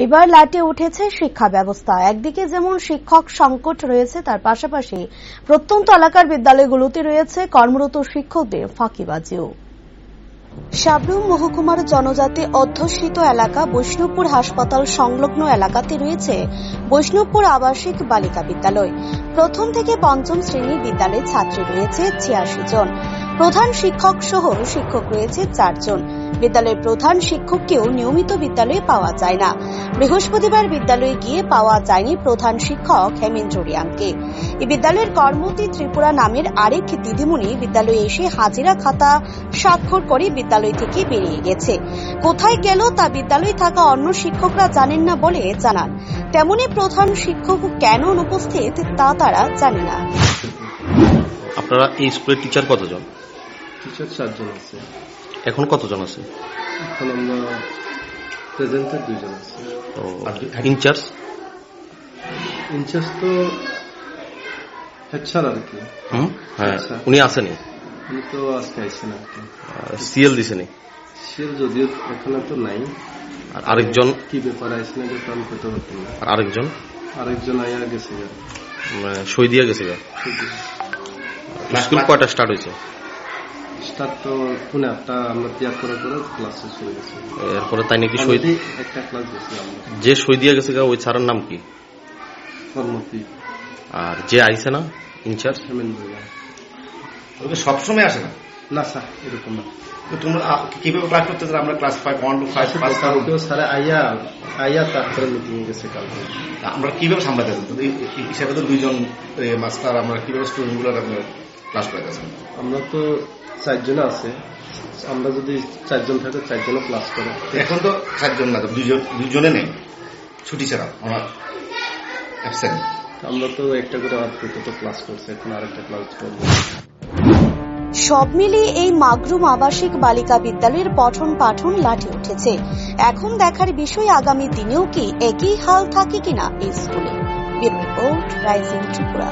এবার লাটে উঠেছে শিক্ষা ব্যবস্থা। একদিকে যেমন শিক্ষক সংকট রয়েছে, তার পাশাপাশি প্রত্যন্ত এলাকার বিদ্যালয়গুলোতে রয়েছে কর্মরত শিক্ষকদের ফাঁকিবাজিও। সাবরুম মহকুমার জনজাতি অধ্যুষিত এলাকা বৈষ্ণবপুর হাসপাতাল সংলগ্ন এলাকাতে রয়েছে বৈষ্ণবপুর আবাসিক বালিকা বিদ্যালয়। প্রথম থেকে পঞ্চম শ্রেণির বিদ্যালয়ের ছাত্রী রয়েছে ছিয়াশি জন। প্রধান শিক্ষক সহ শিক্ষক রয়েছে চারজন। বিদ্যালয়ের প্রধান শিক্ষককেও নিয়মিত বিদ্যালয়ে পাওয়া যায় না। বৃহস্পতিবার বিদ্যালয়ে গিয়ে পাওয়া যায়নি প্রধান শিক্ষক হেমেন্দ্র রিয়াংকে এই বিদ্যালয়ের কর্মতী ত্রিপুরা নামের আরেক দিদিমণি বিদ্যালয়ে এসে হাজিরা খাতা স্বাক্ষর করে বিদ্যালয় থেকে বেরিয়ে গেছে। কোথায় গেল তা বিদ্যালয়ে থাকা অন্য শিক্ষকরা জানেন না বলে জানান। তেমনি প্রধান শিক্ষক কেন অনুপস্থিত তা তারা জানে না। আপনারা এই স্কুলের টিচার কতজন? টিচার চারজন আছে। এখন কতজন আছে? এখন আমরা প্রেজেন্টের দুইজন আছে। ইনচার্জ ইনচার্জ তো হেড স্যার আর কি। হ্যাঁ। উনি আসেনি? উনি তো আজকে আইসেন আর কি। সিএল দিছেনি? সে যদিও এখানে তো নাই। আর আরেকজন? কি ব্যাপার আইসে না যেটা আমি করতে পারতাম না। আর আরেকজন? আরেকজন আইয়া গেছে। মানে সই দিয়ে গেছে। স্কুল কয়টা স্টার্ট হয়েছে? স্টার্ট পুনে একটা আমরা ত্যাগ করে করে ক্লাস শেষ হয়ে গেছে। এরপরে তাই নাকি সই একটা ক্লাস গেছি আমরা। যে দিয়ে গেছে ওই স্যারের নাম কি? কর্মতি। আর যে আইছে না ইনচার্জ সবসময় আসে না? না স্যার এরকম না। তোমরা কীভাবে ক্লাস আমরা class five one two five pass কালকেও স্যারে আইয়া আইয়া তারপরে মিটিং গেছে কালকে। আমরা কীভাবে সামলাতে হিসাবে তো দুইজন মাস্টার আমরা কীভাবে স্টুডেন্টগুলো ক্লাস করাইতেছেন আমরা তো চারজন আছে। আমরা যদি চারজন থাকে চারজনও ক্লাস করে। এখন তো চারজন না তো দুইজন দুইজনে নেই। ছুটি ছাড়া আমার অ্যাবসেন্ট আমরা তো একটা করে আপাতত ক্লাস করছি এখন আরেকটা ক্লাস করব। সব মিলিয়ে এই মাগরুম আবাসিক বালিকা বিদ্যালয়ের পঠন পাঠন লাঠে উঠেছে। এখন দেখার বিষয় আগামী দিনেও কি একই হাল থাকে কিনা এই স্কুলে? Bureau report rising Tripura.